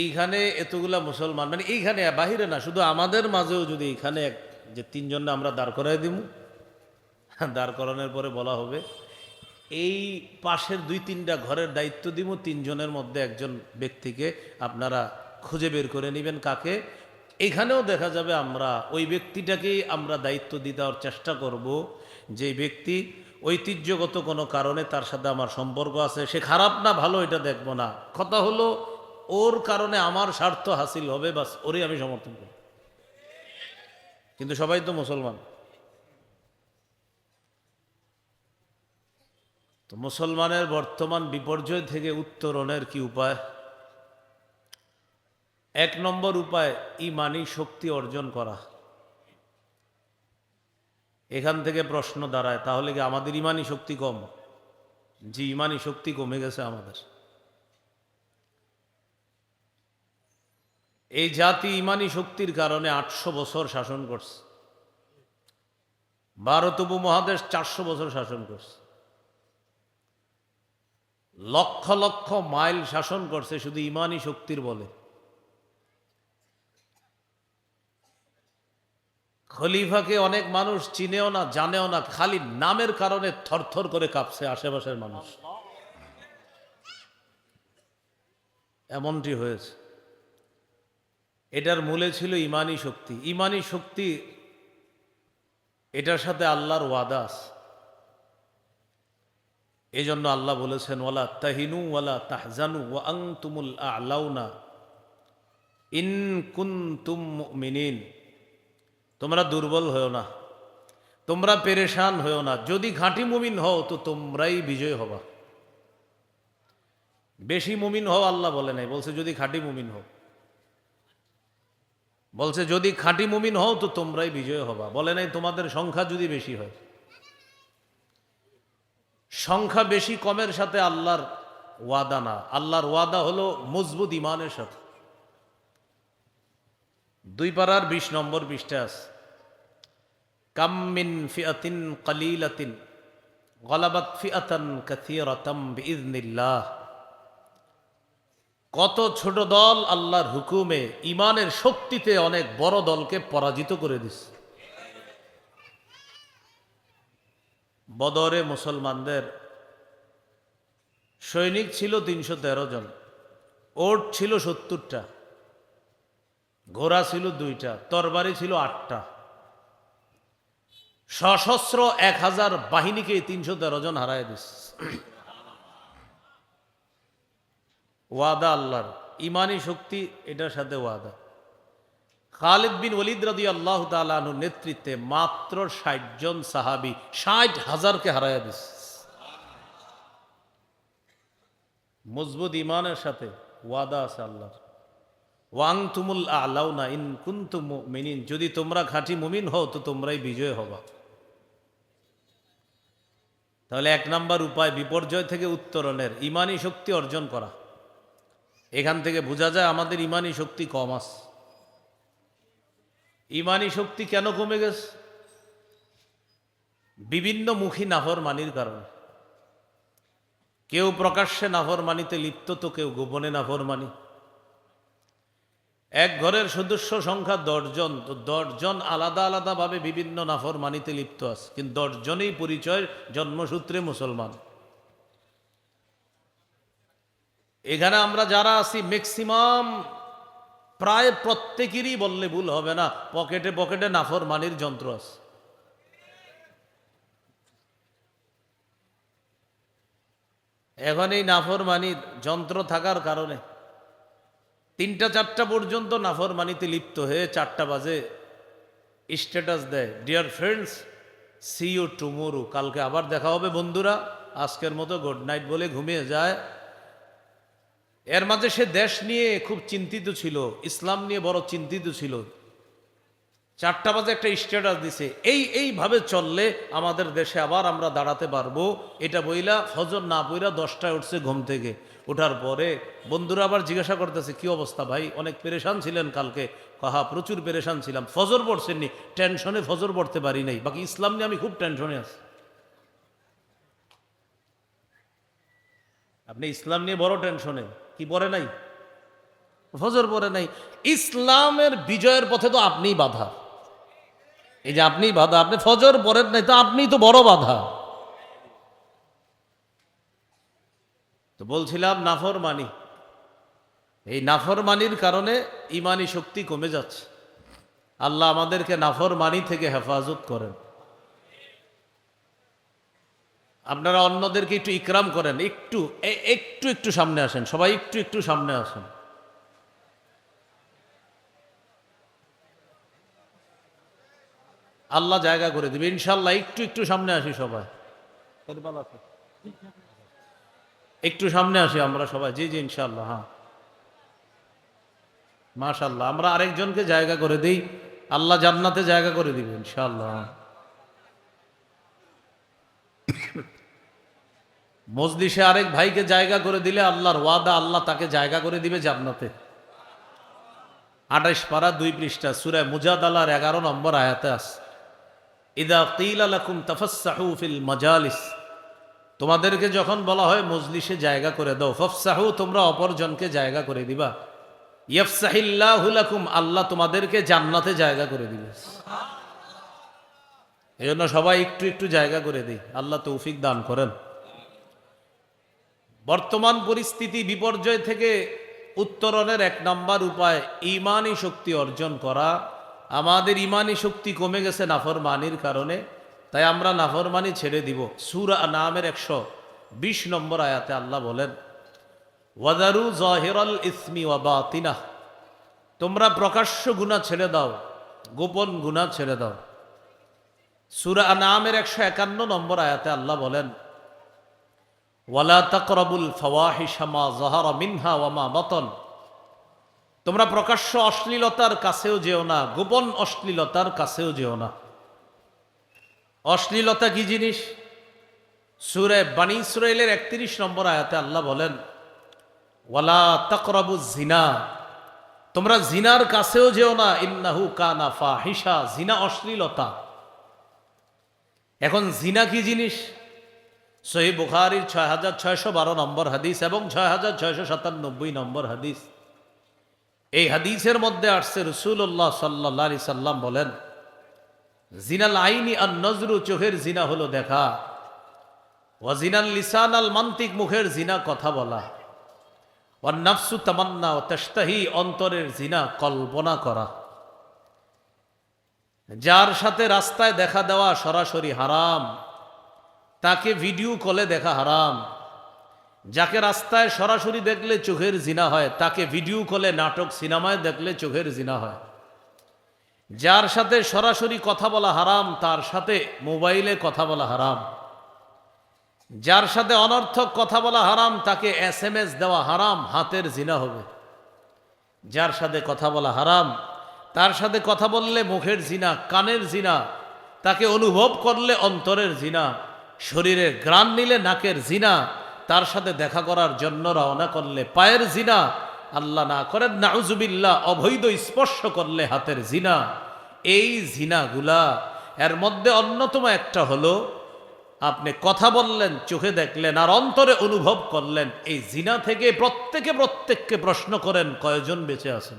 এইখানে এতগুলা মুসলমান মানে এইখানে, বাহিরে না, শুধু আমাদের মাঝেও যদি এখানে এক- যে তিনজন আমরা দাঁড় করাই দিব দাঁড় করানোর পরে বলা হবে, এই পাশের দুই তিনটা ঘরের দায়িত্ব দিব তিনজনের মধ্যে একজন ব্যক্তিকে আপনারা খুঁজে বের করে নেবেন কাকে। এখানেও দেখা যাবে আমরা, ওই ব্যক্তিটাকেই আমরা দায়িত্ব দেওয়ার চেষ্টা করব, যে ব্যক্তি ঐতিহ্যগত কোনো কারণে তার সাথে আমার সম্পর্ক আছে, সে খারাপ না, ভালো, এটা দেখব না। কথা হলো ওর কারণে আমার স্বার্থ হাসিল হবে, বাস ওরই আমি সমর্থন করি। কিন্তু সবাই তো মুসলমান। তো মুসলমানের বর্তমান বিপর্যয় থেকে উত্তরণের কি উপায়? এক নম্বর উপায়, ইমানি শক্তি অর্জন করা। এখান থেকে প্রশ্ন দাঁড়ায়, তাহলে কি আমাদের ইমানি শক্তি কম? জি, ইমানি শক্তি কমে গেছে আমাদের। এই জাতি ইমানি শক্তির কারণে আটশো বছর শাসন করছে। ভারত উপমহাদেশ চারশো বছর শাসন করছে। লক্ষ লক্ষ মাইল শাসন করছে শুধু ইমানি শক্তির বলে। খলিফাকে অনেক মানুষ চিনেও না, জানেও না, খালি নামের কারণে থরথর করে কাঁপছে আশেপাশের মানুষ। এমনটি হয়েছে। এটার মূলে ছিল ইমানি শক্তি। ইমানি শক্তি, এটার সাথে আল্লাহর ওয়াদাস এই জন্য আল্লাহ বলেছেন, ওয়ালা তাহিনু ওয়ালা তাহজানু ওয়া আং তুমুল আলাউনা ইন কুন্তুম মিনিন তোমরা দুর্বল হও না, তোমরা পেরেশান হও না। যদি ঘাঁটি মুমিন হও, তো তোমরাই বিজয় হবা। বেশি মুমিন হও আল্লাহ বলে নাই, বলছে যদি খাঁটি মুমিন হও। বলছে, যদি খাঁটি মুমিন হও তো তোমরাই বিজয় হবা। বলে নাই, তোমাদের সংখ্যা যদি বেশি হয়। সংখ্যা বেশি কমের সাথে আল্লাহর ওয়াদা না। আল্লাহর ওয়াদা হলো মজবুত ইমানের সাথে। দুই পাড়ার বিশ নম্বর পৃষ্ঠা আছে। কাম্মিন ফিয়াতিন কালিলাতিন গলাবাত ফিয়াতান কাথিরাতাম বিইজনিল্লাহ কত ছোট দল আল্লাহর হুকুমে ইমানের শক্তিতে অনেক বড় দলকে পরাজিত করে দিছে। বদরে মুসলমানদের সৈনিক ছিল তিনশো তেরো জন, ওট ছিল সত্তরটা, ঘোড়া ছিল দুইটা, তরবারি ছিল আটটা। সশস্ত্র এক হাজার বাহিনীকে তিনশো তেরো জন হারায় দিস ওয়াদা আল্লাহর। ইমানি শক্তি এটার সাথে ওয়াদা। খালিদ বিন ওলিদ রাদি আল্লাহ তালুর নেতৃত্বে মাত্র ষাট জন সাহাবি ষাট হাজারকে হারাইয়া দিস মজবুত ইমানের সাথে ওয়াদা আছে আল্লাহর। ওয়াং তুমুল আলাউ না ইন কুন্তু মিনিন যদি তোমরা খাঁটি মুমিন হও, তো তোমরাই বিজয় হবা। তাহলে এক নাম্বার উপায় বিপর্যয় থেকে উত্তরণের। ইমানি শক্তি অর্জন করা। এখান থেকে বোঝা যায় আমাদের ইমানি শক্তি কম আছে ইমানি শক্তি কেন কমে গেছে? বিভিন্ন মুখী নাফর মানির কারণে। কেউ প্রকাশ্যে নাফর মানিতে লিপ্ত তো কেউ গোপনে নাফর মানি এক ঘরের সদস্য সংখ্যা দশজন, তো দশজন আলাদা আলাদাভাবে বিভিন্ন নাফর মানিতে লিপ্ত আছে। কিন্তু দশজনেই পরিচয় জন্মসূত্রে মুসলমান। এখানে আমরা যারা আছি ম্যাক্সিমাম প্রায় প্রত্যেকেরই বললে ভুল হবে না। পকেটে পকেটে নাফর মানির যন্ত্র আছে। এখন এই নাফর মানির যন্ত্র থাকার কারণে তিনটা চারটা পর্যন্ত নাফর মানিতে লিপ্ত হয়ে চারটা বাজে স্ট্যাটাস দেয়। Dear friends see you tomorrow কালকে আবার দেখা হবে বন্ধুরা। আজকের মতো গুড নাইট বলে ঘুমিয়ে যায়। এর মাঝে সে দেশ নিয়ে খুব চিন্তিত ছিল, ইসলাম নিয়ে বড় চিন্তিত ছিল। চারটা বাজে একটা স্ট্যাটাস দিছে, এই এইভাবে চললে আমাদের দেশে আবার আমরা দাঁড়াতে পারব। এটা বইলা ফজর না বইরা দশটায় উঠছে ঘুম থেকে। ওঠার পরে বন্ধুরা আবার জিজ্ঞাসা করতেছে, কি অবস্থা ভাই? অনেক পেরেশান ছিলেন কালকে? কাহা, প্রচুর পেরেশান ছিলাম। ফজর পড়ছেননি। টেনশনে ফজর পড়তে পারি নাই। বাকি ইসলাম নিয়ে আমি খুব টেনশনে আছি। আপনি ইসলাম নিয়ে বড় টেনশনে। কি পড়ে নাই? ফজর পরে নাই। ইসলামের বিজয়ের পথে তো আপনিই বাধা। এই যে আপনি বাধা, আপনি ফজর পরেন নাই, তো আপনিই তো বড় বাধা। তো বলছিলাম, নাফরমানি। এই নাফরমানির কারণে ইমানি শক্তি কমে যাচ্ছে। আল্লাহ আমাদেরকে নাফরমানি থেকে হেফাজত করেন। আপনারা অন্যদেরকে একটু ইকরাম করেন, একটু একটু একটু সামনে আসেন, সবাই একটু একটু সামনে আসেন। আল্লাহ জায়গা করে দিবে ইনশাল্লাহ একটু একটু সামনে আসি সবাই। একটু সামনে আসি আমরা সবাই, জি জি ইনশাল্লাহ হ্যাঁ। মাশাল্লাহ আমরা আরেকজনকে জায়গা করে দিই, আল্লাহ জান্নাতে জায়গা করে দিবে ইনশাল্লাহ মজলিসে আরেক ভাইকে জায়গা করে দিলে আল্লাহর ওয়াদা, আল্লাহ তাকে জায়গা করে দিবে জান্নাতে। আঠাইশ পারা দুই পৃষ্ঠা সুরায় মুজাদালার এগারো নম্বর আয়াতে আস ইদা আলাকুম ফিল মাজালিস। তোমাদেরকে যখন বলা হয়, মজলিসে জায়গা করে দাও। ফফসাহু তোমরা অপরজনকে জায়গা করে দিবা। ইয়ফসাহিল্লাহুলাকুম আল্লাহ তোমাদেরকে জান্নাতে জায়গা করে দিবে। এই জন্য সবাই একটু একটু জায়গা করে দিই। আল্লাহ তৌফিক দান করেন। বর্তমান পরিস্থিতি বিপর্যয় থেকে উত্তরণের এক নম্বর উপায় ইমানি শক্তি অর্জন করা। আমাদের ইমানি শক্তি কমে গেছে নাফরমানির কারণে, তাই আমরা নাফরমানি ছেড়ে দিব। সুরা নামের একশো বিশ নম্বর আয়াতে আল্লাহ বলেন, ওয়াদারু জহিরাল ইসমি ওয়াবাতিনা তোমরা প্রকাশ্য গুণা ছেড়ে দাও, গোপন গুণা ছেড়ে দাও। সুরা নামের একশো একান্ন নম্বর আয়াতে আল্লাহ বলেন ওয়ালা তাকরাবুল ফাওয়াহিশামা জাহারা মিনহা ওয়ামা বাতন। তোমরা প্রকাশ্য অশ্লীলতার কাছেও যেও না, গোপন অশ্লীলতার কাছেও যেও না। অশ্লীলতা কি জিনিস? সুরে বাণী ইসরায়েলের একত্রিশ নম্বর আয়াতে আল্লাহ বলেন, ওয়ালা তাকরাবু জিনা তোমরা জিনার কাছেও যেও না, ইন্নাহু কানা ফাহিশা জিনা অশ্লীলতা। এখন জিনা কি জিনিস? সহি বুখারির ছয় হাজার ছয়শো বারো নম্বর হাদিস এবং ছয় হাজার ছয়শো সাতানব্বই নম্বর হাদিস। এই হাদিসের মধ্যে আসছে রসুল্লাহ সাল্লা সাল্লাম বলেন, জিনাল আইনি আর নজরু, চোখের জিনা হলো দেখা। ও জিনাল লিসান আল মান্তিক, মুখের জিনা কথা বলা। ও নাফসু তামান্না, ও তেস্তাহি অন্তরের জিনা কল্পনা করা। যার সাথে রাস্তায় দেখা দেওয়া সরাসরি হারাম। তাকে ভিডিও কলে দেখা হারাম। যাকে রাস্তায় সরাসরি দেখলে চোখের জিনা হয়, তাকে ভিডিও কলে নাটক সিনেমায় দেখলে চোখের জিনা হয়। যার সাথে সরাসরি কথা বলা হারাম, তার সাথে মোবাইলে কথা বলা হারাম। যার সাথে অনর্থক কথা বলা হারাম, তাকে এস এম এস দেওয়া হারাম, হাতের জিনা হবে। যার সাথে কথা বলা হারাম, তার সাথে কথা বললে মুখের জিনা, কানের জিনা, তাকে অনুভব করলে অন্তরের জিনা শরীরের গ্রাণ নিলে নাকের জিনা, তার সাথে দেখা করার জন্য রওনা করলে পায়ের জিনা, আল্লাহ না করেন, নাউজুবিল্লাহ, অবৈধ স্পর্শ করলে হাতের জিনা। এই জিনাগুলা, এর মধ্যে অন্যতম একটা হলো, আপনি কথা বললেন, চোখে দেখলেন, আর অন্তরে অনুভব করলেন, এই জিনা থেকে প্রত্যেকে প্রত্যেককে প্রশ্ন করেন, কয়জন বেঁচে আছেন?